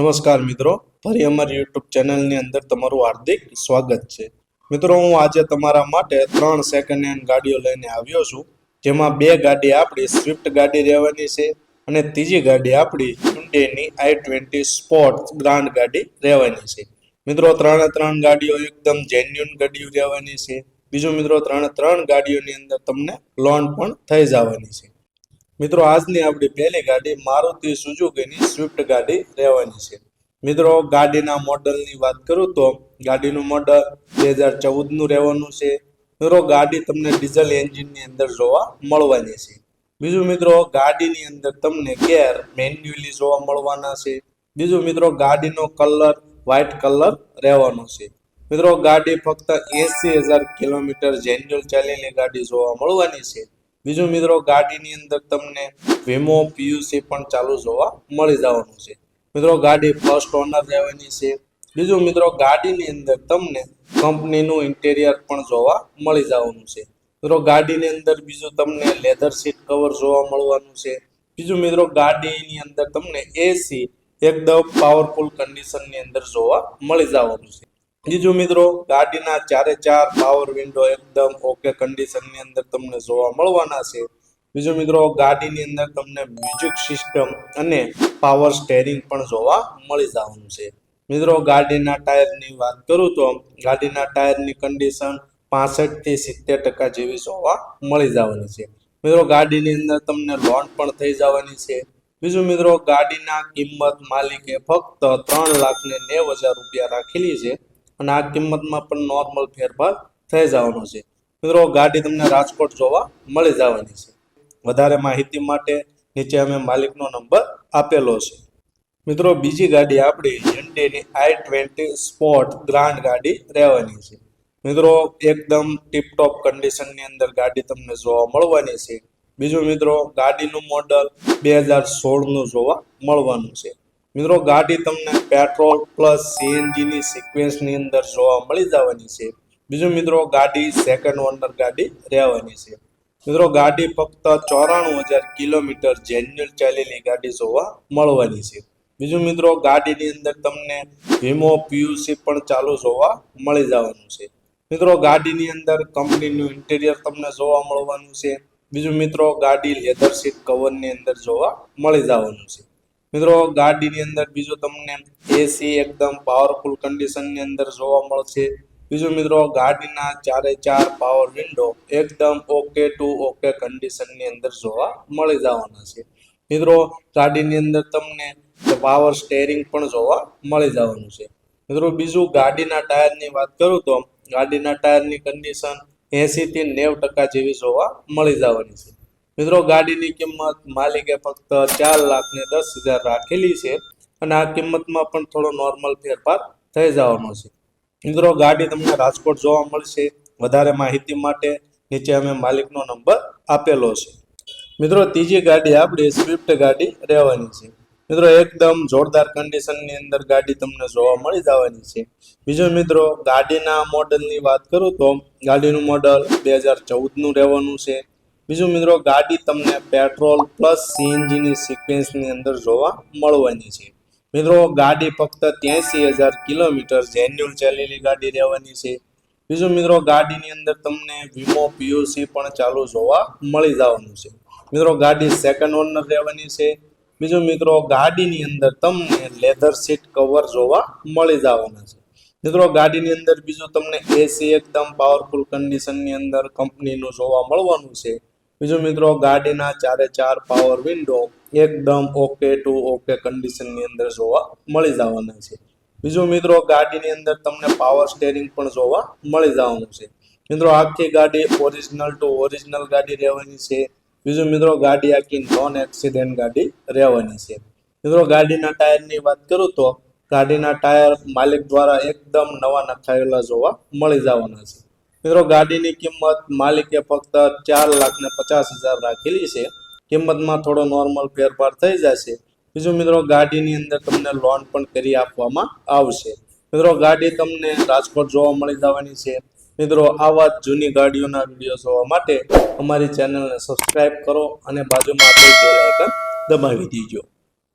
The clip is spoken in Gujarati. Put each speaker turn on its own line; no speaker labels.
નમસ્કાર મિત્રો. ફરી અમારી યુટ્યુબ ચેનલની અંદર તમારું હાર્દિક સ્વાગત છે. મિત્રો, હું આજે તમારા માટે ત્રણ સેકન્ડ હેન્ડ ગાડીઓ લઈને આવ્યો છું. જેમાં બે ગાડી આપણી સ્વિફ્ટ ગાડી રહેવાની છે અને ત્રીજી ગાડી આપણી હ્યુન્ડેની આઈ ટ્વેન્ટી સ્પોર્ટ ગ્રાન્ડ ગાડી રહેવાની છે. મિત્રો, ત્રણે ત્રણ ગાડીઓ એકદમ જેન્યુન ગાડીઓ રહેવાની છે. બીજું મિત્રો, ત્રણે ત્રણ ગાડીઓની અંદર તમને લોન પણ થઈ જવાની છે. મિત્રો, આજની આપણી પહેલી ગાડી મારુતિ સુઝુકીની સ્વિફ્ટ ગાડી રહેવાની છે. મિત્રો, ગાડીના મોડલની વાત કરું તો ગાડીનું મોડલ બે હજાર ચૌદનું રહેવાનું છે. મિત્રો, ગાડી તમને ડીઝલ એન્જિનની અંદર જોવા મળવાની છે. બીજું મિત્રો, ગાડીની અંદર તમને ગેર મેન્યુઅલી જોવા મળવાના છે. બીજું મિત્રો, ગાડીનો કલર વ્હાઇટ કલર રહેવાનો છે. મિત્રો, ગાડી ફક્ત એસી હજાર કિલોમીટર જેન્યુઅલ ચાલેલી ગાડી જોવા મળવાની છે. બીજું મિત્રો, ગાડીની અંદર તમને વીમો પીયુસી પણ ચાલુ જોવા મળી જવાનું છે. મિત્રો, ગાડી ફર્સ્ટ ઓનર રહેવાની છે. બીજું મિત્રો, ગાડીની અંદર તમને કંપનીનું ઇન્ટેરિયર પણ જોવા મળી જવાનું છે. મિત્રો, ગાડીની અંદર બીજું તમને લેધર સીટ કવર જોવા મળવાનું છે. બીજું મિત્રો, ગાડીની અંદર તમને એસી એકદમ પાવરફુલ કન્ડિશનની અંદર જોવા મળી જવાનું છે. બીજું મિત્રો, ગાડીના ચારે ચાર પાવર વિન્ડો એકદમ ઓકે કન્ડિશનની અંદર તમને જોવા મળવાના છે. બીજું મિત્રો, ગાડીની અંદર તમને મ્યુઝિક સિસ્ટમ અને પાવર સ્ટેરિંગ પણ જોવા મળી જવાનું છે. મિત્રો, ગાડીના ટાયરની વાત કરું તો, ગાડીના ટાયરની કન્ડિશન પાસઠથી સિત્તેર ટકા જેવી જોવા મળી જવાની છે. મિત્રો, ગાડીની અંદર તમને લોન પણ થઈ જવાની છે. બીજું મિત્રો, ગાડીના કિંમત માલિકે ફક્ત ત્રણ લાખ ને નેવ હજાર રૂપિયા રાખેલી છે. અને આ કિંમતમાં પણ નોર્મલ ફેરફાર થઈ જવાનો છે. મિત્રો, ગાડી તમને રાજકોટ જોવા મળી જવાની છે. વધારે માહિતી માટે નીચે અમે માલિકનો નંબર આપેલો છે. મિત્રો, બીજી ગાડી આપણી hyundaiની આઈ ટ્વેન્ટી સ્પોર્ટ ગ્રાન્ડ ગાડી રહેવાની છે. મિત્રો, એકદમ ટીપટોપ કન્ડિશનની અંદર ગાડી તમને જોવા મળવાની છે. બીજું મિત્રો, ગાડીનું મોડલ બે હજાર સોળનું જોવા મળવાનું છે. મિત્રો, ગાડી તમને પેટ્રોલ પ્લસ સીએનજીની સિક્વેન્સની અંદર જોવા મળી જવાની છે. બીજું મિત્રો, ગાડી સેકન્ડ ઓનર ગાડી રહેવાની છે. મિત્રો, ગાડી ફક્ત ચોરાણું હજાર કિલોમીટર જેન્યુઅલ ચાલેલી ગાડી જોવા મળવાની છે. બીજું મિત્રો, ગાડીની અંદર તમને વીમો પીયુસી પણ ચાલુ જોવા મળી જવાનું છે. મિત્રો, ગાડીની અંદર કંપનીનું ઇન્ટિરિયર તમને જોવા મળવાનું છે. બીજું મિત્રો, ગાડી લેધર સીટ કવરની અંદર જોવા મળી જવાનું છે. મિત્રો, ગાડીની અંદર બીજું તમને એસી એકદમ પાવરફુલ કન્ડિશનની અંદર જોવા મળશે. બીજું મિત્રો, ગાડીના ચારે ચાર પાવર વિન્ડો એકદમ ઓકે ટુ ઓકે કન્ડિશનની અંદર જોવા મળી જવાના છે. મિત્રો, ગાડીની અંદર તમને પાવર સ્ટેરિંગ પણ જોવા મળી જવાનું છે. મિત્રો, બીજું ગાડીના ટાયરની વાત કરું તો ગાડીના ટાયરની કન્ડિશન એસી થી નેવ ટકા જેવી જોવા મળી જવાની છે. મિત્રો, ગાડીની કિંમત માલિકે ફક્ત ચાર લાખ ને દસ હજાર રાખેલી છે અને આ કિંમતમાં પણ થોડો નોર્મલ ફેરફાર થઈ જવાનો છે. મિત્રો, ગાડી તમને રાજકોટ જોવા મળશે. વધારે માહિતી માટે નીચે અમે માલિકનો નંબર આપેલો છે. મિત્રો, ત્રીજી ગાડી આપણી સ્વિફ્ટ ગાડી રહેવાની છે. મિત્રો, એકદમ જોરદાર કન્ડિશનની અંદર ગાડી તમને જોવા મળી જવાની છે. બીજો મિત્રો, ગાડીના મોડલની વાત કરું તો ગાડીનું મોડલ બે હજાર ચૌદનું રહેવાનું છે. બીજું મિત્રો, ગાડી તમને પેટ્રોલ પ્લસ સીએનજીની સિક્વન્સની અંદર જોવા મળવાની છે. મિત્રો, ગાડી ફક્ત ત્યાંસી હજાર કિલોમીટર જેન્યુઅલ ચાલેલી ગાડી રહેવાની છે. બીજું મિત્રો, ગાડીની અંદર તમને વીમો પીયુસી પણ ચાલુ જોવા મળી જવાનું છે. મિત્રો, ગાડી સેકન્ડ ઓનર રહેવાની છે. બીજું મિત્રો, ગાડીની અંદર તમને લેધર સીટ કવર જોવા મળી જવાના છે. મિત્રો, ગાડીની અંદર બીજું તમને એસી એકદમ પાવરફુલ કન્ડિશનની અંદર કંપનીનું જોવા મળવાનું છે. બીજું મિત્રો, ગાડીના ચારે ચાર પાવર વિન્ડો એકદમ ઓકે ટુ ઓકે કન્ડિશનની અંદર જોવા મળી જવાના છે. બીજું મિત્રો, ગાડીની અંદર તમને પાવર સ્ટેરિંગ પણ જોવા મળી જવાનું છે. મિત્રો, આખી ગાડી ઓરિજિનલ ટુ ઓરિજિનલ ગાડી રહેવાની છે. બીજું મિત્રો, ગાડી આખી નોન એક્સિડેન્ટ ગાડી રહેવાની છે. મિત્રો, ગાડીના ટાયરની વાત કરું તો ગાડીના ટાયર માલિક દ્વારા એકદમ નવા નખાયેલા જોવા મળી જવાના છે. મિત્રો, ગાડીની કિંમત માલિકે ફક્ત ચાર લાખ ને પચાસ હજાર રાખેલી છે. કિંમતમાં થોડો નોર્મલ ફેરફાર થઈ જશે. બીજું મિત્રો, ગાડીની અંદર તમને લોન પણ કરી આપવામાં આવશે. મિત્રો, ગાડી તમને રાજકોટ જોવા મળી જવાની છે. મિત્રો, આવા જ જૂની ગાડીઓના વીડિયો જોવા માટે અમારી ચેનલને સબસ્ક્રાઇબ કરો અને બાજુમાં આપેલ બેલ આઇકન દબાવી દીજો.